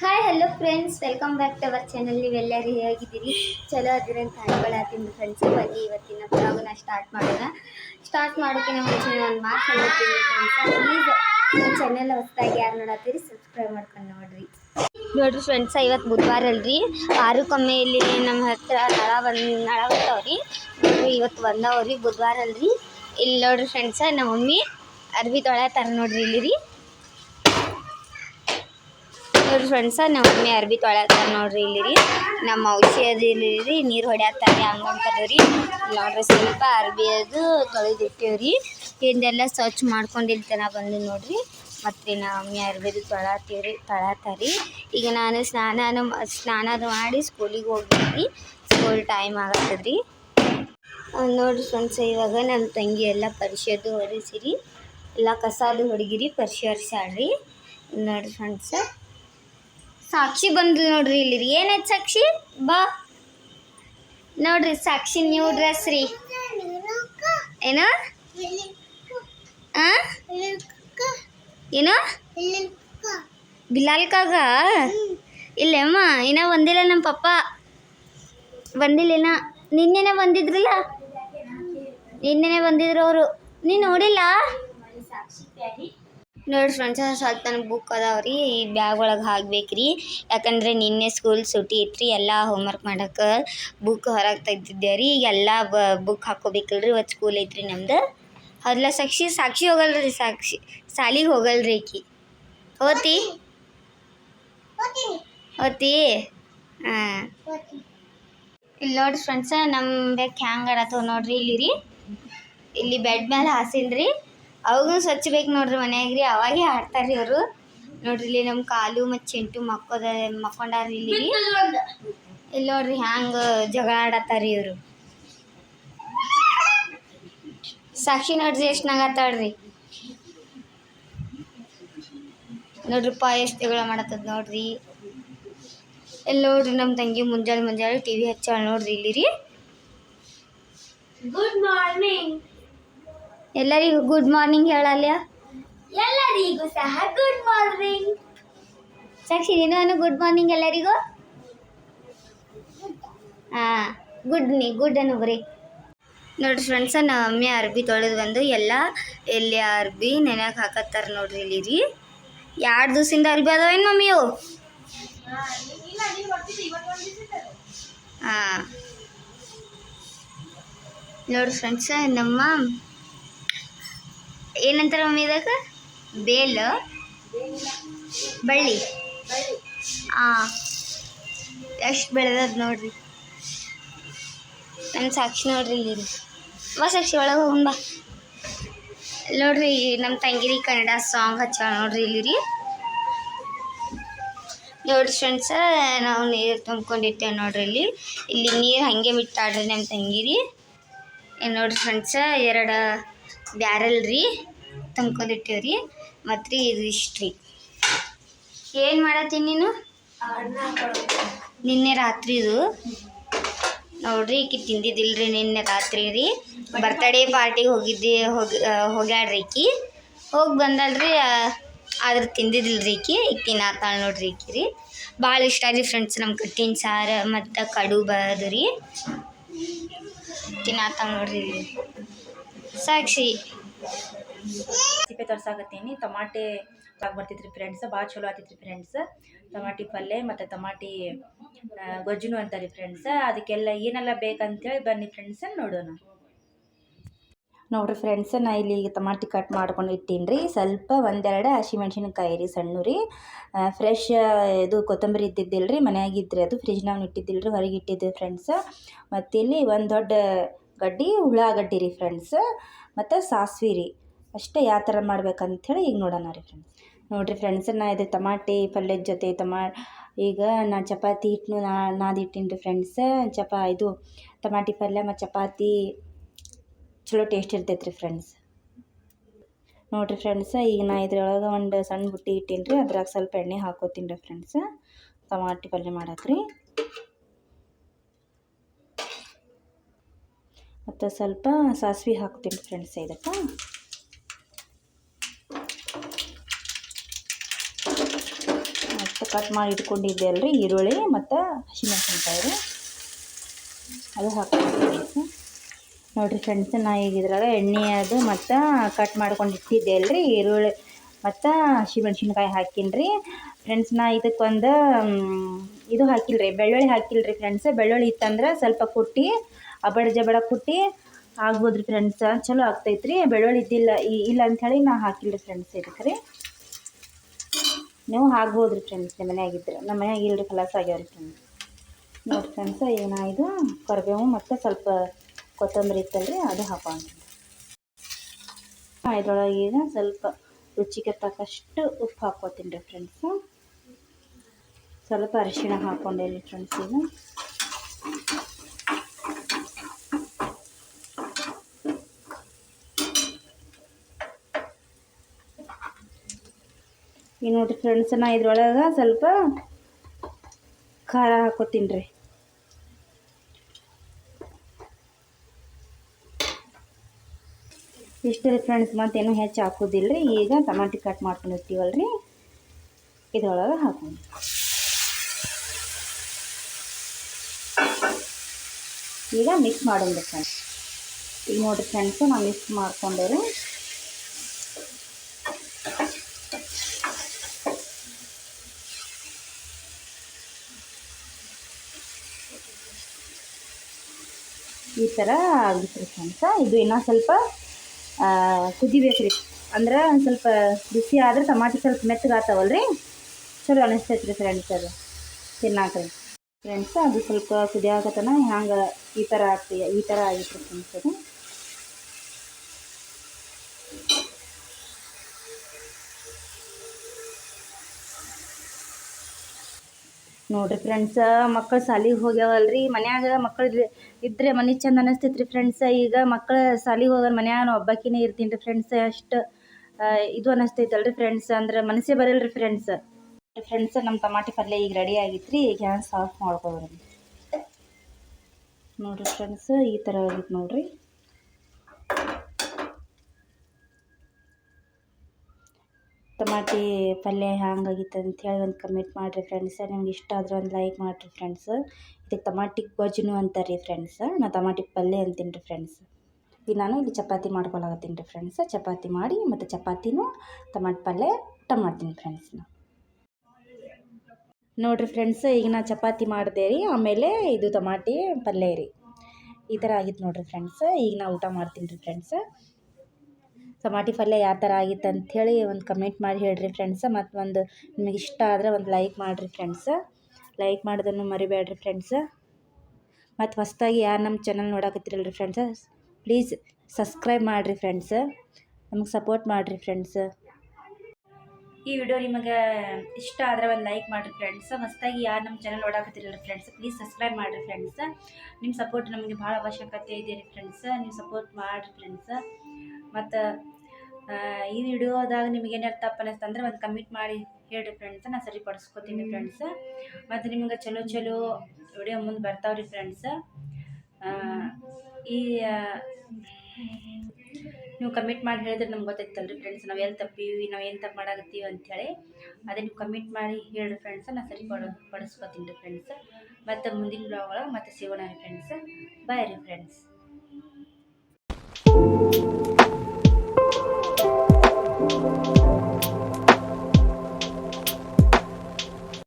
Hi hello friends welcome back to our channel ನೀವೆಲ್ಲರೂ ಹೇಗಿದ್ದೀರಿ? ಚಲೋ ಅದಿರ ಅಂತ ಅನ್ಕೊಳತ್ತೀನಿ ಫ್ರೆಂಡ್ಸ್ ಬನ್ನಿ, ಇವತ್ತಿನ ಬ್ಲಾಗ್ನ ಸ್ಟಾರ್ಟ್ ಮಾಡೋಣ. ಸ್ಟಾರ್ಟ್ ಮಾಡೋಕ್ಕಿಂತ ಮುಂಚೆ ನಾನು ಮಾತು ಫ್ರೆಂಡ್ಸ್ ಪ್ಲೀಸ್ ನಮ್ಮ ಚಾನೆಲ್ ಹೊಸದಾಗಿ ಯಾರು ನೋಡತ್ತೀರಿ ಸಬ್ಸ್ಕ್ರೈಬ್ ಮಾಡ್ಕೊಂಡು ನೋಡ್ರಿ. ನೋಡ್ರಿ ಫ್ರೆಂಡ್ಸ ಇವತ್ತು ಬುಧವಾರ ಅಲ್ರಿ. ಆರಕ್ಕೊಮ್ಮೆ ಇಲ್ಲಿ ನಮ್ಮ ಹತ್ರ ನಳ ಬಂದು, ನಳ ಬರ್ತಾವ್ರಿ ಇವತ್ತು ಬಂದವ್ರಿ ಬುಧವಾರ ಅಲ್ರಿ. ಇಲ್ಲಿ ನೋಡ್ರಿ ಫ್ರೆಂಡ್ಸ ನಮ್ಮ ಮಮ್ಮಿ ಅರ್ಬಿ ತರ ನೋಡ್ರಿ ಇಲ್ಲಿ ರೀ ನೋಡ್ರಿ ಫ್ರೆಂಡ್ಸ ನಮ್ಮ ಮಮ್ಮಿ ಅರ್ಬಿ ತೊಳ್ಯಾತಾರ ನೋಡ್ರಿ ಇಲ್ಲಿ ರೀ ನಮ್ಮ ಔಷಧಿ ರೀ ನೀರು ಹೊಡ್ಯಾತಾರ ರೀ ನೋಡ್ರಿ ಸ್ವಲ್ಪ ಅರ್ಬಿ ಅದು ತೊಳೆದಿಟ್ಟೇವ್ರಿ. ಹಿಂದೆಲ್ಲ ಸ್ವಚ್ಛ ಮಾಡ್ಕೊಂಡು ಬಂದು ನೋಡ್ರಿ. ಮತ್ತು ನಮ್ಮ ಮಮ್ಮಿ ಅರ್ಬಿದು ತೊಳಾತೀವ್ರಿ, ತೊಳಾತಾರಿ. ಈಗ ನಾನು ಸ್ನಾನ ಸ್ನಾನ ಮಾಡಿ ಸ್ಕೂಲಿಗೆ ಹೋಗ್ಬೇಕ್ರಿ. ಸ್ಕೂಲ್ ಟೈಮ್ ಆಗತ್ತದ್ರಿ. ನೋಡ್ರಿ ಫ್ರೆಂಡ್ಸ್ ಇವಾಗ ನನ್ನ ತಂಗಿ ಎಲ್ಲ ಪರಿಷೆದು ಹೊರಿಸಿರಿ ಎಲ್ಲ ಕಸಾದು ಹೊಡಗಿರಿ ಹೊರಿಸ್ಯಾಳ್ರಿ ನೋಡ್ರಿ ಫ್ರೆಂಡ್ಸ್ ಸಾಕ್ಷಿ ಬಂದ್ಲು ನೋಡ್ರಿ ಇಲ್ಲಿ ರೀ ಏನಾಯ್ತು ಸಾಕ್ಷಿ? ಬಾ. ನೋಡ್ರಿ ಸಾಕ್ಷಿ ನ್ಯೂ ಡ್ರೆಸ್ ರೀ. ಏನು? ಏನು? ಬಿಲಾಲ್ಕಾಗ? ಇಲ್ಲಮ್ಮ, ಇನ್ನ ಬಂದಿಲ್ಲ ನಮ್ಮ ಪಪ್ಪ. ಬಂದಿಲ್ಲ ನಿನ್ನೆನೆ ಬಂದಿದ್ರಲ್ಲ? ನಿನ್ನೆನೆ ಬಂದಿದ್ರು ಅವರು. ನೀನು ನೋಡಿಲ್ಲ? ನೋಡಿ ಫ್ರೆಂಡ್ಸ್ ಸ್ವಲ್ಪ ನನಗೆ ಬುಕ್ ಅದಾವ್ರಿ. ಈ ಬ್ಯಾಗ್ ಒಳಗೆ ಹಾಕ್ಬೇಕ್ರಿ. ಯಾಕಂದ್ರೆ ನಿನ್ನೆ ಸ್ಕೂಲ್ ಸೂಟಿ ಐತ್ರಿ ಎಲ್ಲ ಹೋಮ್ವರ್ಕ್ ಮಾಡಕ್ಕೆ ಬುಕ್ ಹೊರಗೆ ತೆಗ್ದಿದ್ದೆ ರೀ. ಎಲ್ಲ ಬುಕ್ ಹಾಕೋಬೇಕಲ್ರಿ, ಇವತ್ತು ಸ್ಕೂಲ್ ಐತ್ರಿ ನಮ್ದು. ಅದ್ಲ ಸಾಕ್ಷಿ? ಸಾಕ್ಷಿ ಹೋಗಲ್ರಿ, ಸಾಕ್ಷಿ. ಸಾಲಿಗೆ ರೀ ಈಕಿ. ಓತಿ ಓತಿ ಹಾಂ. ಇಲ್ಲಿ ನೋಡ್ರಿ ಫ್ರೆಂಡ್ಸ ನಮ್ಮ ಬ್ಯಾಗ್ ಹ್ಯಾಂಗ್ ಆಡತ್ತವ ನೋಡ್ರಿ ಇಲ್ಲಿ ರೀ ಇಲ್ಲಿ ಬೆಡ್ ಮೇಲೆ ಹಾಸಿನ್ರಿ ಅವಾಗೂ ಸ್ವಚ್ಛ ಬೇಕು ನೋಡ್ರಿ ರೀ ಅವಾಗೇ ಆಡ್ತಾರ್ರಿ ಅವರು. ನೋಡ್ರಿ ಇಲ್ಲಿ ನಮ್ಮ ಕಾಲು ಮತ್ತು ಚಿಂಟು ಮಕ್ಕೋದ ಮಕ್ಕೊಂಡಾರ ಇಲ್ಲಿ. ಇಲ್ಲಿ ನೋಡ್ರಿ ಹ್ಯಾಂಗೆ ಜಗಳ ಆಡತ್ತಾರಿ ಇವರು. ಸಾಕ್ಷಿ ನೋಡ್ರಿ ಎಷ್ಟು ನೋಡ್ರಿ. ನೋಡ್ರಿಪ್ಪ ಎಷ್ಟು ಜಗಳ ಮಾಡತ್ತದ ನೋಡ್ರಿ. ಇಲ್ಲಿ ನೋಡ್ರಿ ನಮ್ಮ ತಂಗಿ ಮುಂಜಾನೆ ಮುಂಜಾನೆ ಟಿ ವಿ ನೋಡ್ರಿ ಇಲ್ಲಿ ರೀ ಗುಡ್ ಮಾರ್ನಿಂಗ್ ಎಲ್ಲರಿಗೂ ಗುಡ್ ಮಾರ್ನಿಂಗ್ ಹೇಳಲ್ಯ? ಎಲ್ಲರಿಗೂ ಸಹ ಗುಡ್ ಮಾರ್ನಿಂಗ್ ಸಾಕ್ಷಿ ನೀನು ಗುಡ್ ಮಾರ್ನಿಂಗ್ ಎಲ್ಲರಿಗೂ? ಹಾಂ ಗುಡ್ ನೀ ಗುಡ್ ಅನ್ನು ಬರೀ ನೋಡ್ರಿ ಫ್ರೆಂಡ್ಸ ನಮ್ಮ ಮಮ್ಮಿ ಅರ್ಬಿ ತೊಳೆದು ಬಂದು ಎಲ್ಲ ಎಲ್ಲಿ ಅರ್ಬಿ ನೆನೆಯಕ್ಕೆ ಹಾಕತ್ತಾರ ನೋಡ್ರಿ ಇಲ್ಲಿ ರೀ ಎರಡು ದಿವಸದಿಂದ ಅರ್ಬಿ ಅದಾವ ಏನು ಮಮ್ಮಿಯು ಹಾಂ ನೋಡ್ರಿ ಫ್ರೆಂಡ್ಸ ನಮ್ಮ ಏನಂತಾರ ಮಮ್ಮಿ ಇದಕ್ಕೆ ಬೇಲ್, ಬಳ್ಳಿ. ಹಾಂ ಎಷ್ಟು ಬೆಳೆದದ ನೋಡ್ರಿ. ನನ್ನ ಸಾಕ್ಷಿ ನೋಡ್ರಿ ಇಲ್ಲಿ. ಬಾ ಸಾಕ್ಷಿ, ಒಳಗೆ ಹೋಗೋಣ ಬಾ. ನೋಡ್ರಿ ನಮ್ಮ ತಂಗಿರಿ ಕನ್ನಡ ಸಾಂಗ್ ಹಚ್ಚ ನೋಡ್ರಿ ಇಲ್ಲಿ ರೀ ನೋಡ್ರಿ ಫ್ರೆಂಡ್ಸ ನಾವು ನೀರು ತುಂಬ್ಕೊಂಡಿರ್ತೇವೆ ನೋಡ್ರಿ ಇಲ್ಲಿ. ಇಲ್ಲಿ ನೀರು ಹಾಗೆ ಬಿಟ್ಟಾಡ್ರಿ ನಮ್ಮ ತಂಗಿರಿ. ನೋಡ್ರಿ ಫ್ರೆಂಡ್ಸ ಎರಡು ಬ್ಯಾರಲ್ ರೀ ತುಂಬ್ಕೊಂಡಿಟ್ಟೇವೆ ರೀ ಮತ್ತು ರೀ ಇದು ಇಷ್ಟು ರೀ ಏನು ಮಾಡತ್ತೀನಿ ನೀನು? ನಿನ್ನೆ ರಾತ್ರಿ ಇದು ನೋಡ್ರಿ, ಈಕಿ ರೀ ನಿನ್ನೆ ರಾತ್ರಿ ರೀ ಬರ್ತಡೇ ಪಾರ್ಟಿಗೆ ಹೋಗಿದ್ದೆ, ಹೋಗಿ ಹೋಗ್ಯಾಡ್ರಿ ಈಕಿ. ಹೋಗಿ ಬಂದಲ್ರಿ ಆದ್ರೆ ರೀ ಈಕಿ. ಈಗ ತಿನ್ನಾತಾಳ ನೋಡ್ರಿ ಈಕಿ ರೀ. ಭಾಳ ಇಷ್ಟ ರೀ ಫ್ರೆಂಡ್ಸ್ ನಮ್ಮ ಕಟ್ಟಿನ ಸಾರು ಮತ್ತು ಕಡು ಅದು ರೀ ತಿನ್ನಾತಾಳ ನೋಡ್ರಿ. ಸಾಕ್ಷಿ. ಸಿಪ್ಪೆ ತರ್ಸಾಕತ್ತೀನಿ. ಟಮಾಟೆ ಆಗಿ ಬರ್ತಿತ್ರಿ ಫ್ರೆಂಡ್ಸ್ ಭಾಳ ಚಲೋ ಆತಿತ್ರಿ ಫ್ರೆಂಡ್ಸ್ ಟಮಾಟಿ ಪಲ್ಯ ಮತ್ತು ಟಮಾಟಿ ಗೊಜ್ಜುನು ಅಂತಾರೆ ಫ್ರೆಂಡ್ಸ್ ಅದಕ್ಕೆಲ್ಲ ಏನೆಲ್ಲ ಬೇಕಂತೇಳಿ ಬನ್ನಿ ಫ್ರೆಂಡ್ಸ್ ನೋಡೋಣ. ನೋಡ್ರಿ ಫ್ರೆಂಡ್ಸ್ ನಾ ಇಲ್ಲಿ ಈಗ ಟಮಾಟಿ ಕಟ್ ಮಾಡ್ಕೊಂಡು ಇಟ್ಟೀನಿ ರೀ ಸ್ವಲ್ಪ ಒಂದೆರಡು ಹಸಿಮೆಣ್ಸಿನ್ಕಾಯಿ ರೀ ಸಣ್ಣ ರೀ ಫ್ರೆಶ್ ಇದು ಕೊತ್ತಂಬರಿ ಇದ್ದಿದ್ದಿಲ್ಲ ರೀ ಮನೆಯಾಗಿದ್ದರೆ ಅದು ಫ್ರಿಜ್ನಾಗ ಇಟ್ಟಿದ್ದಿಲ್ಲ ರೀ ಹೊರಗೆ ಇಟ್ಟಿದ್ದೆ ಫ್ರೆಂಡ್ಸ್ ಮತ್ತು ಇಲ್ಲಿ ಒಂದು ದೊಡ್ಡ ಗಡ್ಡಿ, ಉಳ್ಳಾಗಡ್ಡಿ ರೀ ಫ್ರೆಂಡ್ಸ್ ಮತ್ತು ಸಾಸ್ವೆ ರೀ. ಅಷ್ಟೇ ಯಾವ ಥರ ಮಾಡ್ಬೇಕಂಥೇಳಿ ಈಗ ನೋಡೋಣ ರೀ ಫ್ರೆಂಡ್ಸ್ ನೋಡಿರಿ ಫ್ರೆಂಡ್ಸ್ ನಾ ಇದು ತಮಾಟಿ ಪಲ್ಯದ ಜೊತೆ ಟಮಾ ಈಗ ನಾ ಚಪಾತಿ ಹಿಟ್ಟನ್ನು ನಾ ನಾದಿಟ್ಟಿನಿ ರೀ ಫ್ರೆಂಡ್ಸ್ ಚಪಾ, ಇದು ಟಮಾಟಿ ಪಲ್ಯ ಮತ್ತು ಚಪಾತಿ ಚಲೋ ಟೇಸ್ಟ್ ಇರ್ತೈತೆ ರೀ ಫ್ರೆಂಡ್ಸ್ ನೋಡಿರಿ ಫ್ರೆಂಡ್ಸ್ ಈಗ ನಾ ಇದ್ರೊಳಗೆ ಒಂದು ಸಣ್ಣ ಬುಟ್ಟಿ ಇಟ್ಟೀನಿ ರೀ ಅದ್ರಾಗ ಸ್ವಲ್ಪ ಎಣ್ಣೆ ಹಾಕೋತೀನಿ ರೀ ಫ್ರೆಂಡ್ಸ್ ತಮಾಟಿ ಪಲ್ಯ ಮಾಡಕ್ಕೆ ಮತ್ತು ಸ್ವಲ್ಪ ಸಾಸಿವೆ ಹಾಕ್ತೀನಿ ಫ್ರೆಂಡ್ಸ್ ಇದಕ್ಕೆ. ಮತ್ತು ಕಟ್ ಮಾಡಿ ಇಟ್ಕೊಂಡಿದ್ದೆ ಅಲ್ರಿ, ಈರುಳ್ಳಿ ಮತ್ತು ಹಸಿಮೆಣಸಿನ್ಕಾಯಿ. ಅದು ಹಾಕ್ತೀನಿ ನೋಡಿರಿ ಫ್ರೆಂಡ್ಸ್, ನಾ ಈಗ ಇದ್ರಾಗ ಎಣ್ಣೆ ಅದು ಮತ್ತು ಕಟ್ ಮಾಡ್ಕೊಂಡು ಇಟ್ಟಿದ್ದೆ ಅಲ್ರಿ, ಈರುಳ್ಳಿ ಮತ್ತು ಹಸಿಮೆಣ್ಸಿನ್ಕಾಯಿ ಹಾಕಿನಿ ರೀ. ಫ್ರೆಂಡ್ಸ್, ನಾ ಇದಕ್ಕೊಂದು ಇದು ಹಾಕಿಲ್ಲ ರೀ, ಬೆಳ್ಳುಳ್ಳಿ ಹಾಕಿಲ್ಲ ರೀ ಫ್ರೆಂಡ್ಸ್. ಬೆಳ್ಳುಳ್ಳಿ ಇತ್ತಂದ್ರೆ ಸ್ವಲ್ಪ ಕುಟ್ಟಿ ಅಬಡ ಜಬಡ ಕುಟ್ಟಿ ಆಗ್ಬೋದು ರೀ ಫ್ರೆಂಡ್ಸ್ ಚಲೋ ಆಗ್ತೈತೆ ರೀ ಬೆಳ್ಳುಳ್ಳಿ ಇದ್ದಿಲ್ಲ, ಈ- ಇಲ್ಲ ಅಂಥೇಳಿ ನಾ ಹಾಕಿಲ್ಲ ರೀ ಫ್ರೆಂಡ್ಸ್ ಇದಕ್ಕೆ ರೀ ನೀವು ಆಗ್ಬೋದ್ರಿ ರೀ ಫ್ರೆಂಡ್ಸ್ ನಿಮ್ಮ ಮನೆಯಾಗಿದ್ದರೆ ನಮ್ಮ ಮನೆಯಾಗ ಇಲ್ಲರಿ ಕಲಸ್ ಆಗ್ಯಾವ ರೀ ಫ್ರೆಂಡ್ಸ್ ನೋಡಿ ಫ್ರೆಂಡ್ಸ್ ಏನಾಯಿದು? ಕರಿಬೇವು ಮತ್ತು ಸ್ವಲ್ಪ ಕೊತ್ತಂಬರಿ ಇತ್ತಲ್ರಿ, ಅದು ಹಾಕೋಣ ಇದ್ರೊಳಗೆ ಈಗ ಸ್ವಲ್ಪ ರುಚಿಗೆ ತಕ್ಕಷ್ಟು ಉಪ್ಪು ಹಾಕೋತೀನಿ ರೀ ಫ್ರೆಂಡ್ಸು ಸ್ವಲ್ಪ ಅರಿಶಿಣ ಹಾಕೊಂಡೆ ರೀ ಫ್ರೆಂಡ್ಸ್ ಈಗ. ಈಗ ನೋಡಿರಿ ಫ್ರೆಂಡ್ಸ್ ನಾ ಇದ್ರೊಳಗೆ ಸ್ವಲ್ಪ ಖಾರ ಹಾಕೋತೀನಿ ರೀ. ಇಷ್ಟು ರೀ ಫ್ರೆಂಡ್ಸ್ ಮತ್ತೇನು ಹೆಚ್ಚು ಹಾಕೋದಿಲ್ಲ ರೀ. ಈಗ ಟಮಾಟಿ ಕಟ್ ಮಾಡ್ಕೊಂಡಿರ್ತೀವಲ್ಲ ರೀ ಇದ್ರೊಳಗೆ ಹಾಕೋಣ. ಈಗ ಮಿಕ್ಸ್ ಮಾಡೋಣ ಫ್ರೆಂಡ್ಸ್ ಈಗ ನೋಡಿರಿ ಫ್ರೆಂಡ್ಸು ನಾವು ಮಿಕ್ಸ್ ಮಾಡ್ಕೊಂಡೆ ರೀ. ಈ ಥರ ಆಗಿತ್ತು ರೀ ಫ್ರೆಂಡ್ಸ ಇದು ಇನ್ನೂ ಸ್ವಲ್ಪ ಕುದಿಬೇಕು ರೀ. ಅಂದ್ರೆ ಒಂದು ಸ್ವಲ್ಪ ಬಿಸಿ ಆದರೆ ಟಮಾಟಿ ಸ್ವಲ್ಪ ಮೆತ್ತಗಾತಾವಲ್ಲ ರೀ ಚಲೋ ಅನಿಸ್ತೈತೆ ರೀ ಫ್ರೆಂಡ್ಸ್ ಅದು. ತಿನ್ನಾಕ ರೀ. ಫ್ರೆಂಡ್ಸ್ ಅದು ಸ್ವಲ್ಪ ಕುದಿಯಾಕತನ ಹ್ಯಾಂಗೆ ಈ ಥರ ಆಗ್ತೀಯ ಈ ಥರ ಆಗಿತ್ತು ಫ್ರೆಂಡ್ಸ್ ಅದು ನೋಡ್ರಿ ಫ್ರೆಂಡ್ಸ್ ಮಕ್ಕಳು ಶಾಲಿಗೆ ಹೋಗ್ಯಾವಲ್ರಿ? ಮನ್ಯಾಗ ಮಕ್ಕಳು ಇದ್ರೆ ಮನೆ ಚಂದ ಅನಿಸ್ತೈತೆ ರೀ ಫ್ರೆಂಡ್ಸ್ ಈಗ ಮಕ್ಕಳು ಶಾಲಿಗೆ ಹೋಗೋರು ಮನ್ಯಾಗ ಒಬ್ಬಕಿನೇ ಒಬ್ಬಾಕಿನೇ ಇರ್ತೀನಿ ರೀ ಫ್ರೆಂಡ್ಸ್ ಅಷ್ಟು ಇದು ಅನಿಸ್ತೈತಲ್ರಿ ಫ್ರೆಂಡ್ಸ್ ಅಂದ್ರೆ ಮನಸ್ಸೇ ಬರಲ್ಲ ರೀ ಫ್ರೆಂಡ್ಸ್ ಫ್ರೆಂಡ್ಸ್ ನಮ್ಮ ಟಮಾಟಿ ಪಲ್ಯ ಈಗ ರೆಡಿ ಆಗಿತ್ತು ರೀ ಈಗ ಗ್ಯಾಸ್ ಆಫ್ ಮಾಡ್ಕೊಬರ್ರಿ ನೋಡ್ರಿ ಫ್ರೆಂಡ್ಸ್ ಈ ಥರ ಆಗಿತ್ತು ನೋಡ್ರಿ. ಟಮಾಟಿ ಪಲ್ಯ ಹ್ಯಾಂಗಾಗಿತ್ತು ಅಂಥೇಳಿ ಒಂದು ಕಮೆಂಟ್ ಮಾಡಿರಿ ಫ್ರೆಂಡ್ಸ ನಿಮ್ಗೆ ಇಷ್ಟ ಆದ್ರೆ ಒಂದು ಲೈಕ್ ಮಾಡಿರಿ ಫ್ರೆಂಡ್ಸ್ ಇದಕ್ಕೆ ಟಮಾಟಿ ಗೊಜ್ಜುನು ಅಂತಾರೆ ರೀ ಫ್ರೆಂಡ್ಸ್ ನಾ ಟಮಾಟಿ ಪಲ್ಯ ಅಂತೀನಿ ರೀ ಫ್ರೆಂಡ್ಸ್ ಈಗ ನಾನು ಇಲ್ಲಿ ಚಪಾತಿ ಮಾಡ್ಕೊಳಕತ್ತೀನಿ ರೀ ಫ್ರೆಂಡ್ಸ್ ಚಪಾತಿ ಮಾಡಿ ಮತ್ತು ಚಪಾತಿನೂ ಟಮಾಟಿ ಪಲ್ಯ, ಊಟ ಮಾಡ್ತೀನಿ ಫ್ರೆಂಡ್ಸ್ನ ನೋಡಿರಿ ಫ್ರೆಂಡ್ಸ್ ಈಗ ನಾ ಚಪಾತಿ ಮಾಡಿದೆ ರೀ, ಆಮೇಲೆ ಇದು ಟಮಾಟಿ ಪಲ್ಯ ರೀ. ಈ ಥರ ಆಗಿತ್ತು ನೋಡಿರಿ ಫ್ರೆಂಡ್ಸ್ ಈಗ ನಾ ಊಟ ಮಾಡ್ತೀನಿ ರೀ ಫ್ರೆಂಡ್ಸ್ ಟಮಾಟಿ ಪಲ್ಯ ಯಾವ ಥರ ಆಗಿತ್ತು ಅಂಥೇಳಿ ಒಂದು ಕಮೆಂಟ್ ಮಾಡಿ ಹೇಳ್ರಿ ಫ್ರೆಂಡ್ಸ ಮತ್ತು ಒಂದು ನಿಮಗೆ ಇಷ್ಟ ಆದರೆ ಒಂದು ಲೈಕ್ ಮಾಡಿರಿ ಫ್ರೆಂಡ್ಸ ಲೈಕ್ ಮಾಡೋದನ್ನು ಮರಿಬೇಡ್ರಿ ಫ್ರೆಂಡ್ಸ ಮತ್ತು ಹೊಸ್ದಾಗಿ ಯಾರು ನಮ್ಮ ಚಾನಲ್ ನೋಡಕತ್ತಿರಲ್ರಿ ಫ್ರೆಂಡ್ಸ ಪ್ಲೀಸ್ ಸಬ್ಸ್ಕ್ರೈಬ್ ಮಾಡಿರಿ ಫ್ರೆಂಡ್ಸ ನಮಗೆ ಸಪೋರ್ಟ್ ಮಾಡಿರಿ ಫ್ರೆಂಡ್ಸ ಈ ವಿಡಿಯೋ ನಿಮಗೆ ಇಷ್ಟ ಆದರೆ ಒಂದು ಲೈಕ್ ಮಾಡಿರಿ ಫ್ರೆಂಡ್ಸ್ ಹೊಸ್ದಾಗಿ ಯಾರು ನಮ್ಮ ಚಾನಲ್ ನೋಡಕತ್ತಿರಲ್ಲ ಫ್ರೆಂಡ್ಸ್ ಪ್ಲೀಸ್ ಸಬ್ಸ್ಕ್ರೈಬ್ ಮಾಡಿರಿ ಫ್ರೆಂಡ್ಸ್ ನಿಮ್ಮ ಸಪೋರ್ಟ್ ನಮಗೆ ಭಾಳ ಅವಶ್ಯಕತೆ ಇದೆ ರೀ ಫ್ರೆಂಡ್ಸ್ ನೀವು ಸಪೋರ್ಟ್ ಮಾಡಿರಿ ಫ್ರೆಂಡ್ಸ್ ಮತ್ತು ಈ ವಿಡಿಯೋದಾಗ ನಿಮಗೆ ಏನಾರು ತಪ್ಪು ಅನ್ನಿಸ್ತಂದ್ರೆ ಒಂದು ಕಮೆಂಟ್ ಮಾಡಿ ಹೇಳಿರಿ ಫ್ರೆಂಡ್ಸ್ ನಾನು ಸರಿಪಡಿಸ್ಕೊತೀನಿ ಫ್ರೆಂಡ್ಸ್ ಮತ್ತು ನಿಮ್ಗೆ ಚಲೋ ಚಲೋ ವಿಡಿಯೋ ಮುಂದೆ ಬರ್ತಾವ್ರಿ ಫ್ರೆಂಡ್ಸ್ ಈ ನೀವು ಕಮೆಂಟ್ ಮಾಡಿ ಹೇಳಿದ್ರೆ ನಮ್ಗೆ ಗೊತ್ತೈತಲ್ರಿ ಫ್ರೆಂಡ್ಸ್ ನಾವು ಎಲ್ಲಿ ತಪ್ಪೀವಿ ನಾವು ಏನು ತಪ್ಪು ಮಾಡಾಕತ್ತೀವಿ ಅಂಥೇಳಿ ಅದೇ ನೀವು ಕಮೆಂಟ್ ಮಾಡಿ ಹೇಳಿ ಫ್ರೆಂಡ್ಸ್ ನಾನು ಸರಿ ಪಡ ಪಡಿಸ್ಕೊತೀನಿ ರೀ ಫ್ರೆಂಡ್ಸ್ ಮತ್ತು ಮುಂದಿನ ಬ್ಲಾಗ್ ಒಳಗೆ ಮತ್ತೆ ಸಿಗೋಣ ರೀ ಫ್ರೆಂಡ್ಸ್ ಬಾಯ್ ರೀ ಫ್ರೆಂಡ್ಸ್